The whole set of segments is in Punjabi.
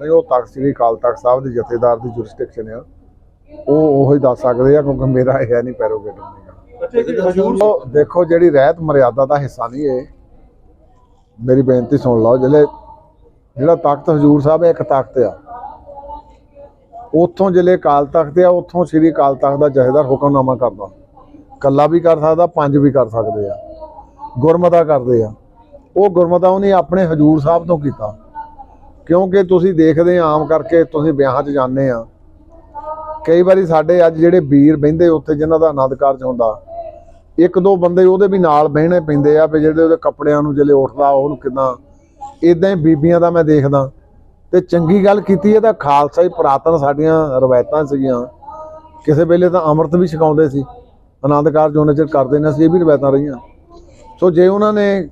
ਨਹੀਂ ਉਹ ਤਖਤ ਸ੍ਰੀ ਅਕਾਲ ਤਖਤ ਸਾਹਿਬ ਦੇ ਜਥੇਦਾਰ ਦੀ ਜੁਰਿਸਡਿਕਸ਼ਨ ਆ। ਉਹ ਉਹ ਹੀ ਦੱਸ ਸਕਦੇ ਆ ਕਿਉਂਕਿ ਮੇਰਾ ਇਹ ਨਹੀਂ ਉਹ ਦੇਖੋ ਜਿਹੜੀ ਰਹਿਤ ਮਰਿਆਦਾ ਦਾ ਹਿੱਸਾ ਨਹੀਂ ਇਹ। ਮੇਰੀ ਬੇਨਤੀ ਸੁਣ ਲਓ ਜਿਹੜੇ ਜਿਹੜਾ ਤਖਤ ਹਜੂਰ ਸਾਹਿਬ ਹੈ ਇੱਕ ਤਖਤ ਆ। ਉੱਥੋਂ ਜਿਹੜੇ ਅਕਾਲ ਤਖਤ ਆ ਉੱਥੋਂ ਸ੍ਰੀ ਅਕਾਲ ਤਖਤ ਦਾ ਜਥੇਦਾਰ ਹੁਕਮਨਾਮਾ ਕਰਦਾ। ਕੱਲਾ ਵੀ ਕਰ ਸਕਦਾ ਪੰਜ ਵੀ ਕਰ ਸਕਦੇ ਆ। ਗੁਰਮਤਾ ਕਰਦੇ ਆ। ਉਹ ਗੁਰਮਤਾ ਉਹਨੇ ਆਪਣੇ ਹਜੂਰ ਸਾਹਿਬ ਤੋਂ ਕੀਤਾ। ਕਿਉਂਕਿ ਤੁਸੀਂ ਦੇਖਦੇ ਆਮ ਕਰਕੇ ਤੁਸੀਂ ਵਿਆਹਾਂ 'ਚ ਜਾਂਦੇ ਆ। ਕਈ ਵਾਰੀ ਸਾਡੇ ਅੱਜ ਜਿਹੜੇ ਵੀਰ ਬਹਿੰਦੇ ਉੱਥੇ ਜਿਨ੍ਹਾਂ ਦਾ ਆਨੰਦ ਕਾਰਜ ਹੁੰਦਾ, ਇੱਕ ਦੋ ਬੰਦੇ ਉਹਦੇ ਵੀ ਨਾਲ ਬਹਿਣੇ ਪੈਂਦੇ ਆ ਵੀ ਜਿਹੜੇ ਉਹਦੇ ਕੱਪੜਿਆਂ ਨੂੰ ਜਿਹੜੇ ਉੱਠਦਾ, ਉਹਨੂੰ ਕਿਦਾਂ। ਇਦਾਂ ਹੀ ਬੀਬੀਆਂ ਦਾ ਮੈਂ ਦੇਖਦਾ। ਤੇ ਚੰਗੀ ਗੱਲ ਕੀਤੀ ਹੈ ਤਾਂ ਖਾਲਸਾ ਹੀ ਪੁਰਾਤਨ ਸਾਡੀਆਂ ਰਵਾਇਤਾਂ ਸੀਗੀਆਂ। ਕਿਸੇ ਵੇਲੇ ਤਾਂ ਅੰਮ੍ਰਿਤ ਵੀ ਛਕਾਉਂਦੇ ਸੀ। ਆਨੰਦ ਕਾਰਜ ਉਹਨਾਂ ਚਿਰ ਕਰਦੇ ਨੇ ਸੀ ਇਹ ਵੀ ਰਵਾਇਤਾਂ ਰਹੀਆਂ। ਸੋ ਜੇ ਉਹਨਾਂ ਨੇ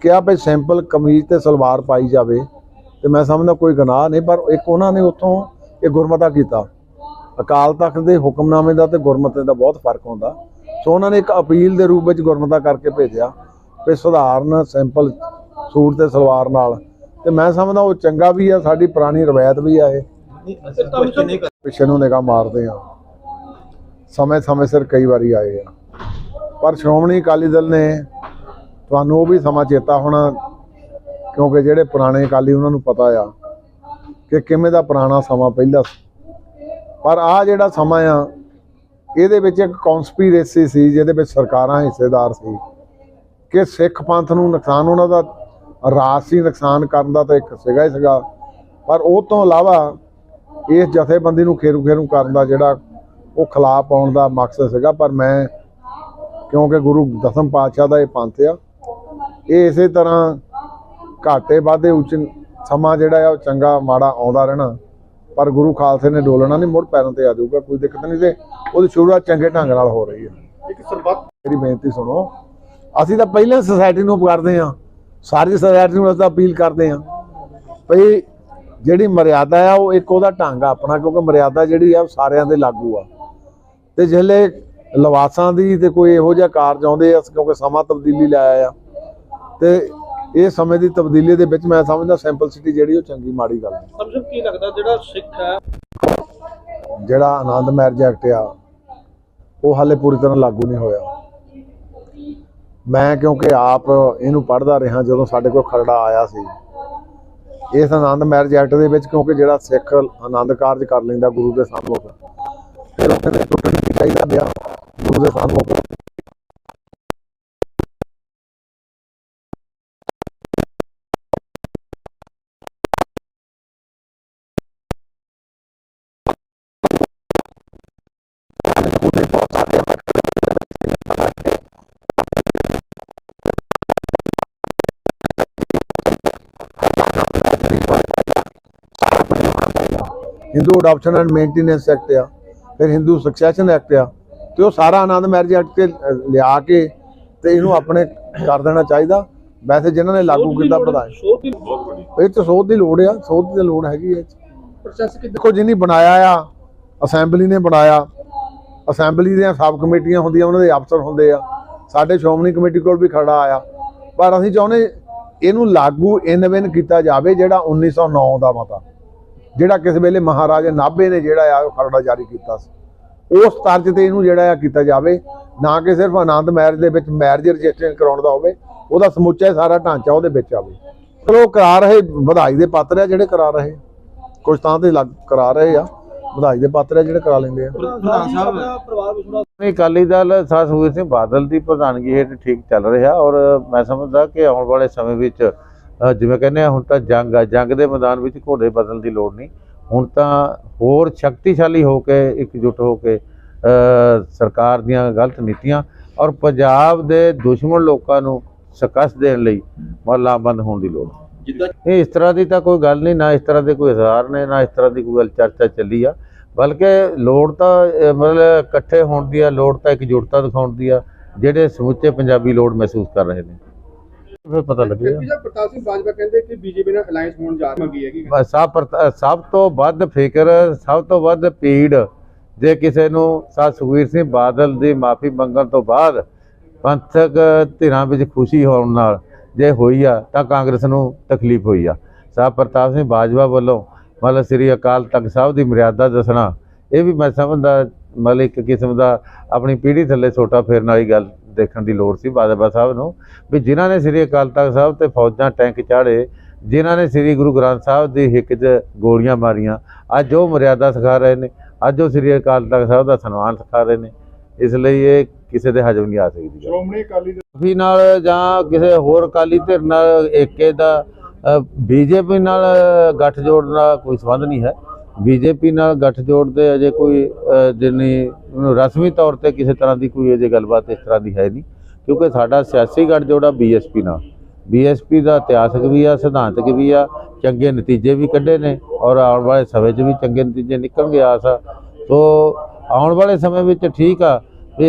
ਕਿਹਾ ਵੀ ਸਿੰਪਲ ਕਮੀਜ਼ ਤੇ ਸਲਵਾਰ ਪਾਈ ਜਾਵੇ ਤੇ ਮੈਂ ਸਮਝਦਾ ਕੋਈ ਗੁਨਾਹ ਨਹੀਂ ਪਰ ਇੱਕ ਉਹਨਾਂ ਨੇ ਉੱਥੋਂ ਇਹ ਗੁਰਮਤਾ ਕੀਤਾ। ਅਕਾਲ ਤਖਤ ਦੇ ਹੁਕਮਨਾਮੇ ਦਾ ਤੇ ਗੁਰਮਤੇ ਦਾ ਬਹੁਤ ਫ਼ਰਕ ਹੁੰਦਾ। ਸੋ ਉਹਨਾਂ ਨੇ ਇੱਕ ਅਪੀਲ ਦੇ ਰੂਪ ਵਿੱਚ ਗੁਰਮਤਾ ਕਰਕੇ ਭੇਜਿਆ ਵੀ ਸੁਧਾਰਨ ਸਿੰਪਲ ਸੂਟ ਤੇ ਸਲਵਾਰ ਨਾਲ। ਤੇ ਮੈਂ ਸਮਝਦਾ ਉਹ ਚੰਗਾ ਵੀ ਆ ਸਾਡੀ ਪੁਰਾਣੀ ਰਵਾਇਤ ਵੀ ਆ ਇਹ। ਪਿੱਛੇ ਨੂੰ ਨਿਗਾਹ ਮਾਰਦੇ ਆ। ਸਮੇਂ ਸਮੇਂ ਸਿਰ ਕਈ ਵਾਰੀ ਆਏ ਆ। ਪਰ ਸ਼੍ਰੋਮਣੀ ਅਕਾਲੀ ਦਲ ਨੇ ਤੁਹਾਨੂੰ ਉਹ ਵੀ ਸਮਾਂ ਚੇਤਾ ਹੋਣਾ ਕਿਉਂਕਿ ਜਿਹੜੇ ਪੁਰਾਣੇ ਅਕਾਲੀ ਉਹਨਾਂ ਨੂੰ ਪਤਾ ਆ ਕਿ ਕਿਵੇਂ ਦਾ ਪੁਰਾਣਾ ਸਮਾਂ ਪਹਿਲਾਂ ਸੀ। ਪਰ ਆ ਜਿਹੜਾ ਸਮਾਂ ਆ, ਇਹਦੇ ਵਿੱਚ ਇੱਕ ਕਨਸਪੀਰੇਸੀ ਸੀ, ਜਿਹਦੇ ਵਿੱਚ ਸਰਕਾਰਾਂ ਹਿੱਸੇਦਾਰ ਸੀ ਕਿ ਸਿੱਖ ਪੰਥ ਨੂੰ ਨੁਕਸਾਨ ਉਹਨਾਂ ਦਾ ਰਾਜਸੀ ਨੁਕਸਾਨ ਕਰਨ ਦਾ ਤਾਂ ਇੱਕ ਸੀਗਾ ਹੀ ਸੀਗਾ। ਪਰ ਉਹ ਤੋਂ ਇਲਾਵਾ ਇਸ ਜਥੇਬੰਦੀ ਨੂੰ ਖੇਰੂ ਖੇਰੂ ਕਰਨ ਦਾ ਜਿਹੜਾ ਉਹ ਖਿਲਾਫ ਪਾਉਣ ਦਾ ਮਕਸਦ ਸੀਗਾ। ਪਰ ਮੈਂ, ਕਿਉਂਕਿ ਗੁਰੂ ਦਸਮ ਪਾਤਸ਼ਾਹ ਦਾ ਇਹ ਪੰਥ ਆ, ਇਹ ਇਸੇ ਤਰ੍ਹਾਂ ਘਾਟੇ ਵਾਧੇ ਉੱਚ ਸਮਾਂ ਜਿਹੜਾ ਆ ਉਹ ਚੰਗਾ ਮਾੜਾ ਆਉਂਦਾ ਰਹਿਣਾ। ਪਰ ਗੁਰੂ ਖਾਲਸੇ ਨੇ ਡੋਲਣਾ ਨਹੀਂ ਮੁੜ ਪੈਰਾਂ ਤੇ ਆ ਜਾਊਗਾ ਕੋਈ ਦਿੱਕਤ ਨਹੀਂ ਤੇ ਉਹਦੀ ਸ਼ੁਰੂਆਤ ਚੰਗੇ ਢੰਗ ਨਾਲ ਹੋ ਰਹੀ ਹੈ। ਇੱਕ ਸਰਬੱਤ ਮੇਰੀ ਬੇਨਤੀ ਸੁਣੋ ਅਸੀਂ ਤਾਂ ਪਹਿਲਾਂ ਸੁਸਾਇਟੀ ਨੂੰ ਕਰਦੇ ਹਾਂ ਸਾਰੀ ਸੁਸਾਇਟੀ ਨੂੰ ਅਸੀਂ ਅਪੀਲ ਕਰਦੇ ਹਾਂ ਭਈ ਜਿਹੜੀ ਮਰਿਆਦਾ ਆ ਉਹ ਇੱਕ ਉਹਦਾ ਢੰਗ ਆ ਆਪਣਾ ਕਿਉਂਕਿ ਮਰਿਆਦਾ ਜਿਹੜੀ ਆ ਸਾਰਿਆਂ ਦੇ ਲਾਗੂ ਆ। ਤੇ ਜਿਹੜੇ ਲਵਾਸਾਂ ਦੀ ਤੇ ਕੋਈ ਇਹੋ ਜਿਹਾ ਕਾਰਜ ਆਉਂਦੇ ਆ ਕਿਉਂਕਿ ਸਮਾਂ ਤਬਦੀਲੀ ਲਾਇਆ ਆ। ਤੇ ਇਹ ਸਮੇਂ ਦੀ ਤਬਦੀਲੀ ਦੇ ਵਿੱਚ ਮੈਂ ਸਮਝਦਾ ਸਿੰਪਲਸਿਟੀ ਜਿਹੜੀ ਉਹ ਚੰਗੀ ਮਾੜੀ ਗੱਲ ਨਹੀਂ ਸਮਝੋ ਕੀ ਲੱਗਦਾ ਜਿਹੜਾ ਸਿੱਖ ਹੈ? ਜਿਹੜਾ ਆਨੰਦ ਮੈਰਿਜ ਐਕਟ ਆ ਉਹ ਹਾਲੇ ਪੂਰੀ ਤਰ੍ਹਾਂ ਲਾਗੂ ਨਹੀਂ ਹੋਇਆ। ਮੈਂ ਕਿਉਂਕਿ ਆਪ ਇਹਨੂੰ ਪੜ੍ਹਦਾ ਰਿਹਾ ਜਦੋਂ ਸਾਡੇ ਕੋਲ ਖਰੜਾ ਆਇਆ ਸੀ। ਇਸ ਆਨੰਦ ਮੈਰਿਜ ਐਕਟ ਦੇ ਵਿੱਚ ਕਿਉਂਕਿ ਜਿਹੜਾ ਸਿੱਖ ਆਨੰਦ ਕਾਰਜ ਕਰ ਲੈਂਦਾ ਗੁਰੂ ਦੇ ਸਾਹਮਣੇ। ਫਿਰ ਉਹ ਕਹਿੰਦੇ ਟੁੱਟਣ ਨਹੀਂ ਚਾਹੀਦਾ ਵਿਆਹ ਗੁਰੂ ਦੇ ਸਾਹਮਣੇ। Hindu adoption and maintenance act ਆ ਫਿਰ ਹਿੰਦੂ ਸਕਸੈਸ਼ਨ ਐਕਟ ਆ ਤੇ ਉਹ ਸਾਰਾ ਆਨੰਦ ਮੈਰਿਜ ਐਕਟ ਤੇ ਲਿਆ ਕੇ ਤੇ ਇਹਨੂੰ ਆਪਣੇ ਕਰ ਦੇਣਾ ਚਾਹੀਦਾ। ਵੈਸੇ ਜਿਨ੍ਹਾਂ ਨੇ ਲਾਗੂ ਕੀਤਾ ਬੜੀ। ਇਹ ਤਾਂ ਸੋਧ ਦੀ ਲੋੜ ਆ ਸੋਧ ਦੀ ਲੋੜ ਹੈਗੀ ਹੈ ਪ੍ਰੋਸੈਸ ਕਿੱਦਾਂ? ਦੇਖੋ ਜਿਹਨੇ ਬਣਾਇਆ ਆ ਅਸੈਂਬਲੀ ਨੇ ਬਣਾਇਆ। ਅਸੈਂਬਲੀ ਦੀਆਂ ਸਬ ਕਮੇਟੀਆਂ ਹੁੰਦੀਆਂ ਉਹਨਾਂ ਦੇ ਅਫਸਰ ਹੁੰਦੇ ਆ। ਸਾਡੇ ਸ਼੍ਰੋਮਣੀ ਕਮੇਟੀ ਕੋਲ ਵੀ ਖੜਾ ਆਇਆ। ਪਰ ਅਸੀਂ ਚਾਹੁੰਦੇ ਇਹਨੂੰ ਲਾਗੂ ਇਨਵਿਨ ਕੀਤਾ ਜਾਵੇ ਜਿਹੜਾ 1909 ਦਾ ਮਤਾ। ਜਿਹੜਾ ਕਿਸੇ ਵੇਲੇ ਮਹਾਰਾਜਾ ਨਾਭੇ ਨੇ ਜਿਹੜਾ ਆ ਖਰੜਾ ਜਾਰੀ ਕੀਤਾ ਸੀ। ਉਸ ਤਰਜ਼ ਤੇ ਇਹਨੂੰ ਜਿਹੜਾ ਆ ਕੀਤਾ ਜਾਵੇ ਨਾ ਕਿ ਸਿਰਫ ਆਨੰਦ ਮੈਰਿਜ ਦੇ ਵਿੱਚ ਮੈਰਿਜ ਰਜਿਸਟ੍ਰੇਸ਼ਨ ਕਰਾਉਣ ਦਾ ਹੋਵੇ ਉਹਦਾ ਸਮੁੱਚਾ ਸਾਰਾ ਢਾਂਚਾ ਉਹਦੇ ਵਿੱਚ ਆਵੇ। ਚਲੋ ਕਰਾ ਰਹੇ ਵਧਾਈ ਦੇ ਪਾਤਰ ਆ ਜਿਹੜੇ ਕਰਾ ਰਹੇ। ਕੁਝ ਤਾਂ ਤੇ ਲੱਗ ਕਰਾ ਰਹੇ ਆ ਵਧਾਈ ਦੇ ਪਾਤਰ ਆ ਜਿਹੜੇ ਕਰਾ ਲੈਂਦੇ ਆ। ਪ੍ਰਧਾਨ ਸਾਹਿਬ ਨਹੀਂ ਅਕਾਲੀ ਦਲ ਸਰ ਸੁਖਬੀਰ ਸਿੰਘ ਬਾਦਲ ਦੀ ਪ੍ਰਧਾਨਗੀ ਹੇਠ ਠੀਕ ਚੱਲ ਰਿਹਾ ਔਰ ਮੈਂ ਸਮਝਦਾ ਕਿ ਆਉਣ ਵਾਲੇ ਸਮੇਂ ਵਿੱਚ ਜਿਵੇਂ ਕਹਿੰਦੇ ਆ ਹੁਣ ਤਾਂ ਜੰਗ ਆ ਜੰਗ ਦੇ ਮੈਦਾਨ ਵਿੱਚ ਘੋੜੇ ਬਦਲਣ ਦੀ ਲੋੜ ਨਹੀਂ। ਹੁਣ ਤਾਂ ਹੋਰ ਸ਼ਕਤੀਸ਼ਾਲੀ ਹੋ ਕੇ ਇਕਜੁੱਟ ਹੋ ਕੇ ਸਰਕਾਰ ਦੀਆਂ ਗਲਤ ਨੀਤੀਆਂ ਔਰ ਪੰਜਾਬ ਦੇ ਦੁਸ਼ਮਣ ਲੋਕਾਂ ਨੂੰ ਸ਼ਿਕਸਤ ਦੇਣ ਲਈ ਮਹਲਾਬੰਦ ਹੋਣ ਦੀ ਲੋੜ। ਇਹ ਇਸ ਤਰ੍ਹਾਂ ਦੀ ਤਾਂ ਕੋਈ ਗੱਲ ਨਹੀਂ ਨਾ ਇਸ ਤਰ੍ਹਾਂ ਦੇ ਕੋਈ ਹਜ਼ਾਰ ਨੇ ਨਾ ਇਸ ਤਰ੍ਹਾਂ ਦੀ ਕੋਈ ਗੱਲ ਚਰਚਾ ਚੱਲੀ ਆ। ਬਲਕਿ ਲੋੜ ਤਾਂ ਮਤਲਬ ਇਕੱਠੇ ਹੋਣ ਦੀ ਆ ਲੋੜ ਤਾਂ ਇਕਜੁੱਟਤਾ ਦਿਖਾਉਣ ਦੀ ਆ ਜਿਹੜੇ ਸਮੁੱਚੇ ਪੰਜਾਬੀ ਲੋੜ ਮਹਿਸੂਸ ਕਰ ਰਹੇ ਨੇ। ਫਿਰ ਪਤਾ ਲੱਗੇਗਾ ਜੀ ਪ੍ਰਤਾਪ ਸਿੰਘ ਬਾਜਵਾ ਕਹਿੰਦੇ ਕਿ ਬੀਜੇਪੀ ਨਾਲ ਅਲਾਈਅੰਸ ਹੋਣ ਜਾ ਰਹੀ ਹੈਗੀ ਬਸ ਸਭ ਸਭ ਤੋਂ ਵੱਧ ਫਿਕਰ ਸਭ ਤੋਂ ਵੱਧ ਪੀੜ ਜੇ ਕਿਸੇ ਨੂੰ ਸਾ ਸੁਖਬੀਰ ਸਿੰਘ ਬਾਦਲ ਦੀ ਮਾਫੀ ਮੰਗਣ ਤੋਂ ਬਾਅਦ ਪੰਥਕ ਧਿਰਾਂ ਵਿੱਚ ਖੁਸ਼ੀ ਹੋਣ ਨਾਲ ਜੇ ਹੋਈ ਆ ਤਾਂ ਕਾਂਗਰਸ ਨੂੰ ਤਕਲੀਫ ਹੋਈ ਆ। ਸਾਹਿਬ ਪ੍ਰਤਾਪ ਸਿੰਘ ਬਾਜਵਾ ਵੱਲੋਂ ਮਤਲਬ ਸ੍ਰੀ ਅਕਾਲ ਤਖਤ ਸਾਹਿਬ ਦੀ ਮਰਿਆਦਾ ਦੱਸਣਾ ਇਹ ਵੀ ਮੈਂ ਸਮਝਦਾ ਮਤਲਬ ਇੱਕ ਕਿਸਮ ਦਾ ਆਪਣੀ ਪੀੜ੍ਹੀ ਥੱਲੇ ਛੋਟਾ ਫੇਰਨ ਵਾਲੀ ਗੱਲ ਦੇਖਣ ਦੀ ਲੋੜ ਸੀ ਬਾਜਵਾ ਸਾਹਿਬ ਨੂੰ ਵੀ ਜਿਨ੍ਹਾਂ ਨੇ ਸ੍ਰੀ ਅਕਾਲ ਤਖਤ ਸਾਹਿਬ ਤੇ ਫੌਜਾਂ ਟੈਂਕ ਚਾੜੇ ਜਿਨ੍ਹਾਂ ਨੇ ਸ੍ਰੀ ਗੁਰੂ ਗ੍ਰੰਥ ਸਾਹਿਬ ਦੀ ਹਿੱਕ 'ਚ ਗੋਲੀਆਂ ਮਾਰੀਆਂ ਅੱਜ ਉਹ ਮਰਿਆਦਾ ਸਿਖਾ ਰਹੇ ਨੇ ਅੱਜ ਉਹ ਸ੍ਰੀ ਅਕਾਲ ਤਖਤ ਸਾਹਿਬ ਦਾ ਸਨਮਾਨ ਸਿਖਾ ਰਹੇ ਨੇ ਇਸ ਲਈ ਇਹ ਕਿਸੇ ਦੇ ਹਜਮ ਨਹੀਂ ਆ ਸਕਦੀ ਸ਼੍ਰੋਮਣੀ ਅਕਾਲੀ ਦਲ ਨਾਲ ਜਾਂ ਕਿਸੇ ਹੋਰ ਅਕਾਲੀ ਧਿਰ ਨਾਲ ਏਕੇ ਦਾ ਬੀਜੇਪੀ ਨਾਲ ਗੱਠਜੋੜ ਦਾ ਕੋਈ ਸੰਬੰਧ ਨਹੀਂ ਹੈ। ਬੀਜੇਪੀ ਨਾਲ ਗੱਠਜੋੜ ਦੇ ਅਜੇ ਕੋਈ ਜਿੰਨੀ ਰਸਮੀ ਤੌਰ ਤੇ ਕਿਸੇ ਤਰ੍ਹਾਂ ਦੀ ਕੋਈ ਅਜੇ ਗੱਲਬਾਤ ਇਸ ਤਰ੍ਹਾਂ ਦੀ ਹੈ ਨਹੀਂ, ਕਿਉਂਕਿ ਸਾਡਾ ਸਿਆਸੀ ਗੱਠਜੋੜ ਆ ਬੀਐਸਪੀ ਨਾਲ। ਬੀਐਸਪੀ ਦਾ ਇਤਿਹਾਸਕ ਵੀ ਆ, ਸਿਧਾਂਤਕ ਵੀ ਆ, ਚੰਗੇ ਨਤੀਜੇ ਵੀ ਕੱਢੇ ਨੇ ਔਰ ਆਉਣ ਵਾਲੇ ਸਮੇਂ 'ਚ ਵੀ ਚੰਗੇ ਨਤੀਜੇ ਨਿਕਲਣਗੇ ਆਸ ਆ। ਸੋ ਆਉਣ ਵਾਲੇ ਸਮੇਂ ਵਿੱਚ ਠੀਕ ਆ ਵੀ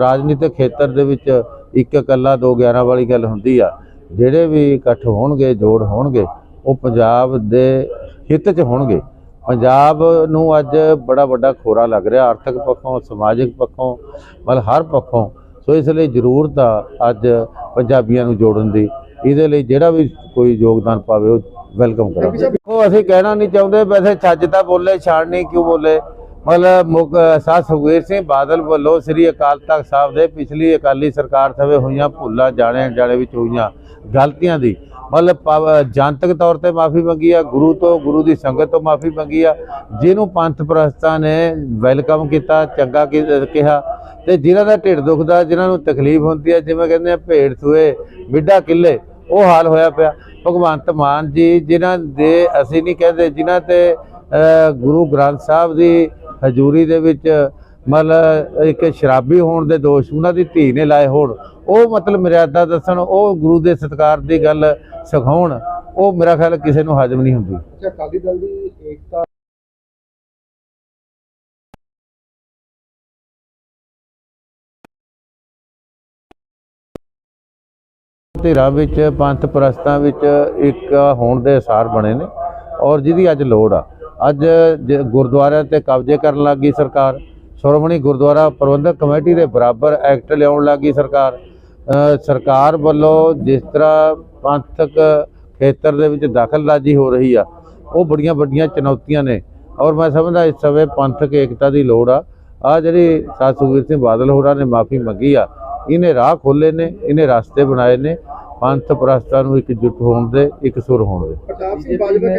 ਰਾਜਨੀਤਿਕ ਖੇਤਰ ਦੇ ਵਿੱਚ ਇੱਕ ਇਕੱਲਾ ਦੋ 11 ਵਾਲੀ ਗੱਲ ਹੁੰਦੀ ਆ। ਜਿਹੜੇ ਵੀ ਇਕੱਠ ਹੋਣਗੇ, ਜੋੜ ਹੋਣਗੇ, ਉਹ ਪੰਜਾਬ ਦੇ ਹਿੱਤ 'ਚ ਹੋਣਗੇ। ਪੰਜਾਬ ਨੂੰ ਅੱਜ ਬੜਾ ਵੱਡਾ ਖੋਰਾ ਲੱਗ ਰਿਹਾ, ਆਰਥਿਕ ਪੱਖੋਂ, ਸਮਾਜਿਕ ਪੱਖੋਂ, ਮਤਲਬ ਹਰ ਪੱਖੋਂ। ਸੋ ਇਸ ਲਈ ਜ਼ਰੂਰਤ ਆ ਅੱਜ ਪੰਜਾਬੀਆਂ ਨੂੰ ਜੋੜਨ ਦੀ, ਇਹਦੇ ਲਈ ਜਿਹੜਾ ਵੀ ਕੋਈ ਯੋਗਦਾਨ ਪਾਵੇ ਉਹ ਵੈਲਕਮ ਕਰਾਂਗੇ। ਉਹ ਅਸੀਂ ਕਹਿਣਾ ਨਹੀਂ ਚਾਹੁੰਦੇ, ਵੈਸੇ ਛੱਜ ਤਾਂ ਬੋਲੇ ਛਾੜ ਨਹੀਂ ਕਿਉਂ ਬੋਲੇ? ਮਤਲਬ ਮੁੱਖ ਸਾਧ ਸੁਖਬੀਰ ਸਿੰਘ ਬਾਦਲ ਵੱਲੋਂ ਸ੍ਰੀ ਅਕਾਲ ਤਖਤ ਸਾਹਿਬ ਦੇ ਪਿਛਲੀ ਅਕਾਲੀ ਸਰਕਾਰ ਸਮੇਂ ਹੋਈਆਂ ਭੁੱਲਾਂ ਜਾਣੇ ਅਣਜਾਣੇ ਵਿੱਚ ਹੋਈਆਂ ਗਲਤੀਆਂ ਦੀ। ਮਤਲਬ ਜਨਤਕ ਤੌਰ ਤੇ ਮਾਫੀ ਮੰਗੀ ਆ, ਗੁਰੂ ਤੋਂ, ਗੁਰੂ ਦੀ ਸੰਗਤ ਤੋਂ ਮਾਫੀ ਮੰਗੀ ਆ। ਜਿਹਨੂੰ ਪੰਥ ਪ੍ਰਸਤਾਂ ਨੇ ਵੈਲਕਮ ਕੀਤਾ, ਚੰਗਾ ਕੀ- ਕਿਹਾ ਤੇ ਜਿਨ੍ਹਾਂ ਦਾ ਢਿੱਡ ਦੁਖਦਾ, ਜਿਨ੍ਹਾਂ ਨੂੰ ਤਕਲੀਫ ਹੁੰਦੀ ਆ, ਜਿਵੇਂ ਕਹਿੰਦੇ ਆ ਭੇਡ ਸੂਏ, ਮਿੱਡਾ ਕਿੱਲੇ, ਉਹ ਹਾਲ ਹੋਇਆ ਪਿਆ। ਭਗਵੰਤ ਮਾਨ ਜੀ, ਜਿਨ੍ਹਾਂ ਦੇ ਅਸੀਂ ਨਹੀਂ ਕਹਿੰਦੇ, ਜਿਨ੍ਹਾਂ ਤੇ ਗੁਰੂ ਗ੍ਰੰਥ ਸਾਹਿਬ ਦੀ ਹਜ਼ੂਰੀ ਦੇ ਵਿੱਚ ਮਤਲਬ ਇੱਕ ਸ਼ਰਾਬੀ ਹੋਣ ਦੇ ਦੋਸ਼ ਉਹਨਾਂ ਦੀ ਧੀ ਨੇ ਲਾਏ ਹੋਣ। ਉਹ ਮਤਲਬ ਮਰਿਆਦਾ ਦੱਸਣ ਉਹ ਗੁਰੂ ਦੇ ਸਤਿਕਾਰ ਦੀ ਗੱਲ ਸਿਖਾਉਣ ਉਹ ਮੇਰਾ ਖਿਆਲ ਕਿਸੇ ਨੂੰ ਹਜਮ ਨਹੀਂ ਹੁੰਦੀ। ਅੱਛਾ ਅਕਾਲੀ ਦਲ ਦੀ ਏਕਤਾ ਧਿਰਾਂ ਵਿੱਚ ਪੰਥ ਪ੍ਰਸਤਾਂ ਵਿੱਚ ਇੱਕ ਹੋਣ ਦੇ ਅਸਾਰ ਬਣੇ ਨੇ ਔਰ ਜਿਹਦੀ ਅੱਜ ਲੋੜ ਆ। ਅੱਜ ਜ- ਗੁਰਦੁਆਰਿਆਂ ਤੇ ਕਬਜ਼ੇ ਕਰਨ ਲੱਗੀ ਸਰਕਾਰ, ਸ਼੍ਰੋਮਣੀ ਗੁਰਦੁਆਰਾ ਪ੍ਰਬੰਧਕ ਕਮੇਟੀ ਦੇ ਬਰਾਬਰ ਐਕਟ ਲਿਆਉਣ ਲੱਗੀ ਸਰਕਾਰ। ਸਰਕਾਰ ਵੱਲੋਂ ਜਿਸ ਤਰ੍ਹਾਂ ਪੰਥਕ ਖੇਤਰ ਦੇ ਵਿੱਚ ਦਖਲਅੰਦਾਜ਼ੀ ਹੋ ਰਹੀ ਆ, ਉਹ ਬੜੀਆਂ ਵੱਡੀਆਂ ਚੁਣੌਤੀਆਂ ਨੇ। ਔਰ ਮੈਂ ਸਮਝਦਾ ਇਸ ਸਮੇਂ ਪੰਥਕ ਏਕਤਾ ਦੀ ਲੋੜ ਆ। ਆ ਜਿਹੜੀ ਸਾਧ ਸੁਖਬੀਰ ਸਿੰਘ ਬਾਦਲ ਹੋਰਾਂ ਨੇ ਮਾਫੀ ਮੰਗੀ ਆ, ਇਹਨੇ ਰਾਹ ਖੋਲੇ ਨੇ, ਇਹਨੇ ਰਸਤੇ ਬਣਾਏ ਨੇ। ਪੰਥ ਪ੍ਰਸਤਾਂ ਨੂੰ ਇੱਕ ਜੁਟ ਹੋਣ ਦੇ, ਇੱਕ ਸੁਰ ਹੋਣ ਦੇ।